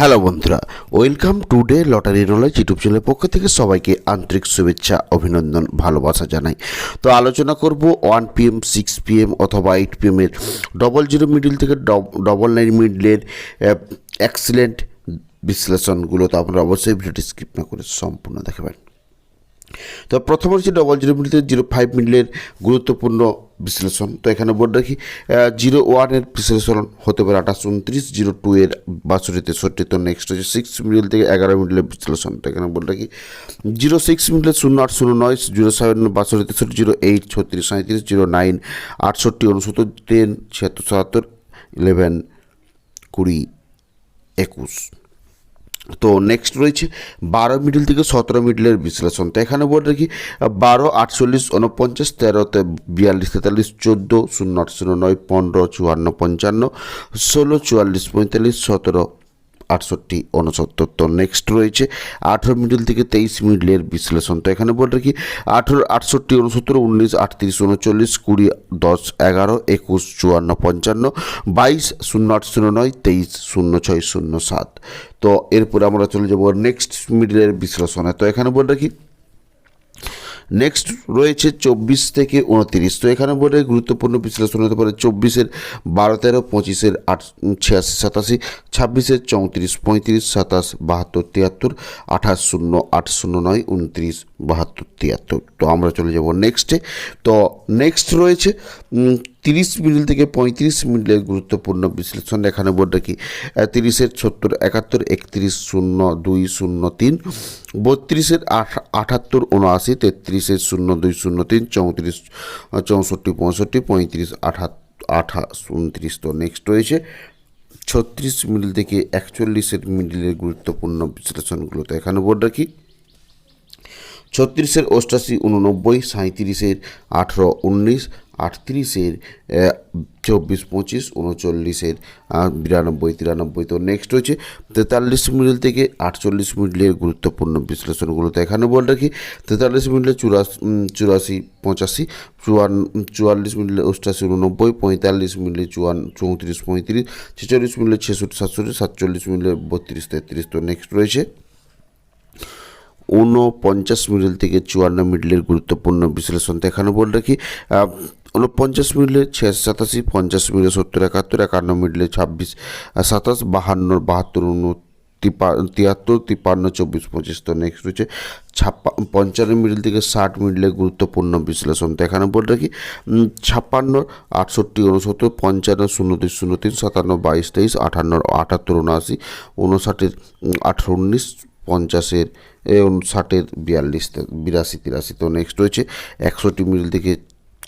Hello বন্ধুরা welcome to the lottery knowledge YouTube চ্যানেলের পক্ষ থেকে সবাইকে আন্তরিক শুভেচ্ছা, অভিনন্দন, ভালোবাসা জানাই। তো আলোচনা করব one P M six P M অথবা এইট পি এমের ডবল জিরো মিডিল থেকে ডবল নাইন মিডলের এক্সিলেন্ট বিশ্লেষণগুলো তো আপনারা অবশ্যই ভিডিওটি স্কিপ না করে সম্পূর্ণ দেখাবেন তো প্রথম হচ্ছে ডবল জিরো মিডিলের জিরো ফাইভ মিডিলের গুরুত্বপূর্ণ বিশ্লেষণ। তো এখানে বলে রাখি জিরো ওয়ানের বিশ্লেষণ হতে পারে আঠাশ উনত্রিশ জিরো টু এর বাষট্টি তেষট্টি। তো নেক্সট হচ্ছে সিক্স মিডিল থেকে এগারো মিডিলের বিশ্লেষণ। তো এখানে বলে রাখি জিরো সিক্স মিডিলের শূন্য আট শূন্য নয় জিরো সেভেন বাষট্টি তেষট্টি জিরো এইট ছত্রিশ সাঁত্রিশ জিরো নাইন আটষট্টি উনসত্তর টেন ছিয়াত্তর সাতাত্তর ইলেভেন কুড়ি, একুশ। তো নেক্সট রয়েছে বারো মিডিল থেকে সতেরো মিডিলের বিশ্লেষণ। তো এখানে বলে রাখি, বারো, আটচল্লিশ উনপঞ্চাশ তেরোতে বিয়াল্লিশ, তেতাল্লিশ, চোদ্দ, শূন্য, আট, শূন্য, নয়, পনেরো, চুয়ান্ন, পঞ্চান্ন, ষোলো, চুয়াল্লিশ, পঁয়তাল্লিশ, সতেরো আটষট্টি উনসত্তর তো নেক্সট রয়েছে আঠেরো মিডল থেকে তেইশ মিডলের বিশ্লেষণ। তো এখানে বলে রাখি, আঠেরো, আটষট্টি উনসত্তর উনিশ, আটত্রিশ উনচল্লিশ কুড়ি, দশ, এগারো, একুশ, চুয়ান্ন, পঞ্চান্ন, বাইশ, শূন্য, আট, শূন্য নয়, তেইশ, শূন্য, ছয়, শূন্য, সাত। তো এরপরে আমরা চলে যাব নেক্সট মিডলের বিশ্লেষণে। তো এখানে বলে রাখি নেক্সট রয়েছে চব্বিশ থেকে উনতিরিশ। তো এখানে বলে গুরুত্বপূর্ণ বিশ্লেষণ হতে পারে চব্বিশের বারো, তেরো, পঁচিশের আট, ছিয়াশি, সাতাশি, ছাব্বিশের চৌত্রিশ, পঁয়ত্রিশ, সাতাশ, বাহাত্তর, তিয়াত্তর, আঠাশ শূন্য, আট শূন্য নয়, উনত্রিশ, বাহাত্তর, তিয়াত্তর। তো আমরা চলে যাব নেক্সটে তো নেক্সট রয়েছে তিরিশ মিনিট থেকে পঁয়ত্রিশ মিনিটের গুরুত্বপূর্ণ বিশ্লেষণ এখানে বলে রাখি তিরিশের সত্তর, একাত্তর, একত্রিশ, শূন্য, দুই, শূন্য, তিন, বত্রিশের আট আটাত্তর উনআশি, তেত্রিশের শূন্য, দুই, শূন্য, তিন, চৌত্রিশ চৌষট্টি, পঁয়ষট্টি, পঁয়ত্রিশ, আঠাত আঠাশ উনত্রিশ। তো নেক্সট রয়েছে, ছত্রিশ মিডিল থেকে একচল্লিশের মিডিলের গুরুত্বপূর্ণ বিশ্লেষণগুলো তো এখানে বলে রাখি ছত্রিশের অষ্টাশি, উননব্বই সাঁত্রিশের আঠেরো, উনিশ আটত্রিশের চব্বিশ পঁচিশ, উনচল্লিশের বিরানব্বই, তিরানব্বই। তো নেক্সট হচ্ছে তেতাল্লিশ মিডিল থেকে আটচল্লিশ মিডিলের গুরুত্বপূর্ণ বিশ্লেষণগুলোতে এখানে বল রাখি। তেতাল্লিশ মিডিলে চুরাশি চুরাশি, পঁচাশি চুয়ান্ন চুয়াল্লিশ মিডিলে অষ্টাশি, উননব্বই, পঁয়তাল্লিশ মিডিলে চুয়ান, চৌত্রিশ, পঁয়ত্রিশ, ছেচল্লিশ মিডিলে ছেষট্টি, সাতষট্টি, সাতচল্লিশ মিডিলে বত্রিশ, তেত্রিশ। তো নেক্সট রয়েছে ঊনপঞ্চাশ মিডিল থেকে চুয়ান্ন মিডিলের গুরুত্বপূর্ণ বিশ্লেষণ তো এখানে বলে রাখি। আহ, ঊনপঞ্চাশ মিডিলে ছিয়াশি সাতাশি পঞ্চাশ মিডলে সত্তর একাত্তর একান্ন মিডিলে ছাব্বিশ সাতাশ বাহান্ন বাহাত্তর উন তিপা তিয়াত্তর তিপ্পান্ন চব্বিশ পঁচিশ তো নেক্সট হচ্ছে ছাপ্পা পঞ্চান্ন মিডিল থেকে ষাট মিডিলে গুরুত্বপূর্ণ বিশ্লেষণ। তো এখানে বলে রাখি ছাপ্পান্ন আটষট্টি উনসত্তর পঞ্চান্ন শূন্য দুই শূন্য তিন সাতান্ন বাইশ তেইশ আটান্ন আটাত্তর উনআশি উনষাটের আঠারো উনিশ পঞ্চাশের ষাটের বিয়াল্লিশ বিরাশি তিরাশি তো নেক্সট রয়েছে একষট্টি মিডিল থেকে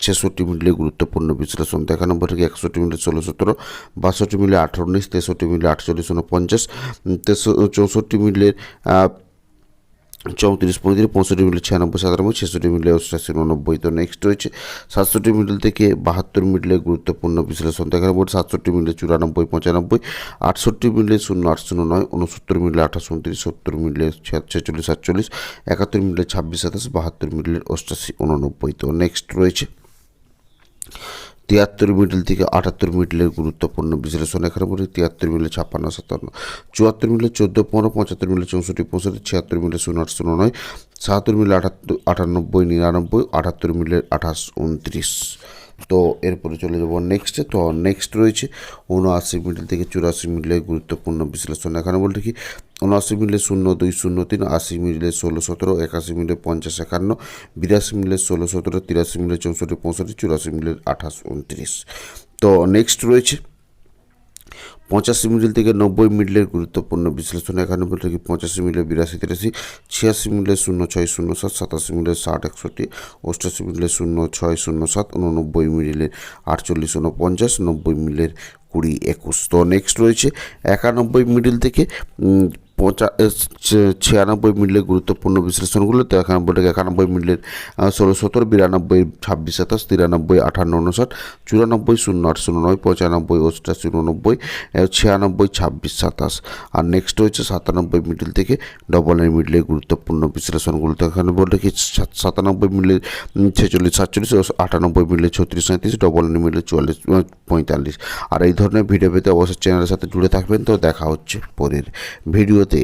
ছেষট্টি মিলে গুরুত্বপূর্ণ বিশ্লেষণ। নম্বর থেকে একষট্টি মিলে ষোলো সতেরো বাষট্টি মিলে আঠারো উনিশ তেষট্টি মিলে আটচল্লিশ উনপঞ্চাশ চৌষট্টি মিলের চৌত্রিশ পঁয়ত্রিশ, পঁয়ষট্টি মিলে ছিয়ানব্বই সাতানব্বই, ছেষট্টি মিলে অষ্টাশি উননব্বই তো নেক্সট রয়েছে। সাতষট্টি মিডল থেকে বাহাত্তর মিডলে গুরুত্বপূর্ণ বিশ্লেষণ। দেখা যাবে সাতষট্টি মিলে চুরানব্বই, পঁচানব্বই, আটষট্টি মিলে শূন্য আট শূন্য নয় উনসত্তর মিলে আঠাশ, উনত্রিশ, সত্তর মিলে ছেচল্লিশ সাতচল্লিশ, একাত্তর মিলে ছাব্বিশ, সাতাশ, বাহাত্তর মিলে অষ্টাশি উননব্বই তো নেক্সট রয়েছে। তিয়াত্তর মিডল থেকে আটাত্তর মিডলের গুরুত্বপূর্ণ বিশ্লেষণ। এখানে বলি তিয়াত্তর মিলে ছাপ্পান্ন, সাতান্ন। চুয়াত্তর মিলে চোদ্দ, পনেরো, পঁচাত্তর মিলে চৌষট্টি, পঁয়ষট্টি, ছিয়াত্তর মিলে শূন্য আট, শূন্য নয়। সাতাত্তর মিলে আটাত্তর, আটানব্বই, নিরানব্বই, আটাত্তর মিলে আঠাশ, উনত্রিশ। তো এরপরে চলে যাব নেক্সটে তো নেক্সট রয়েছে উনআশি মিডল থেকে চুরাশি মিডলের গুরুত্বপূর্ণ বিশ্লেষণ। এখানে বলতে কি উনআশি মিলে শূন্য, দুই শূন্য, তিন, আশি মিলে ষোলো, সতেরো, একাশি মিলে পঞ্চাশ, একান্ন, বিরাশি মিলে ষোলো, সতেরো, তিরাশি মিলে চৌষট্টি, পঁয়ষট্টি, চুরাশি মিলে আঠাশ, উনত্রিশ। তো নেক্সট রয়েছে পঁচাশি মিডল থেকে নব্বই মিডলের গুরুত্বপূর্ণ বিশ্লেষণ একানব্বই থেকে পঁচাশি মিলে বিরাশি, তিরাশি, ছিয়াশি মিলে শূন্য, ছয়, শূন্য, সাত, সাতাশি মিলে ষাট, একষট্টি, অষ্টাশি মিলে শূন্য, ছয়, শূন্য, সাত, উননব্বই মিডিলের আটচল্লিশ, উনপঞ্চাশ, নব্বই মিলের কুড়ি, একুশ। তো নেক্সট রয়েছে একানব্বই মিডিল থেকে পঁচা ছিয়ানব্বই মিনিটের গুরুত্বপূর্ণ বিশ্লেষণগুলো, তো একানব্বই থেকে একানব্বই মিনিটের ষোলো সতেরো বিরানব্বই ছাব্বিশ সাতাশ, তিরানব্বই আঠান্ন উনষাট, চুরানব্বই শূন্য আট শূন্য নয়, পঁচানব্বই অষ্টাশি উননব্বই ছিয়ানব্বই ছাব্বিশ সাতাশ। আর নেক্সট হচ্ছে সাতানব্বই মিডিল থেকে ডবল এর মিডলের গুরুত্বপূর্ণ বিশ্লেষণগুলো, তো এখানে বলে কি সাতানব্বই মিডলের ছেচল্লিশ, সাতচল্লিশ আটানব্বই মিডলের ছত্রিশ সাঁত্রিশ ডবল এর মিডলের চুয়াল্লিশ পঁয়তাল্লিশ। আর এই ধরনের ভিডিও পেতে অবশ্যই চ্যানেলের সাথে জুড়ে থাকবেন, তো দেখা হচ্ছে পরের ভিডিওতে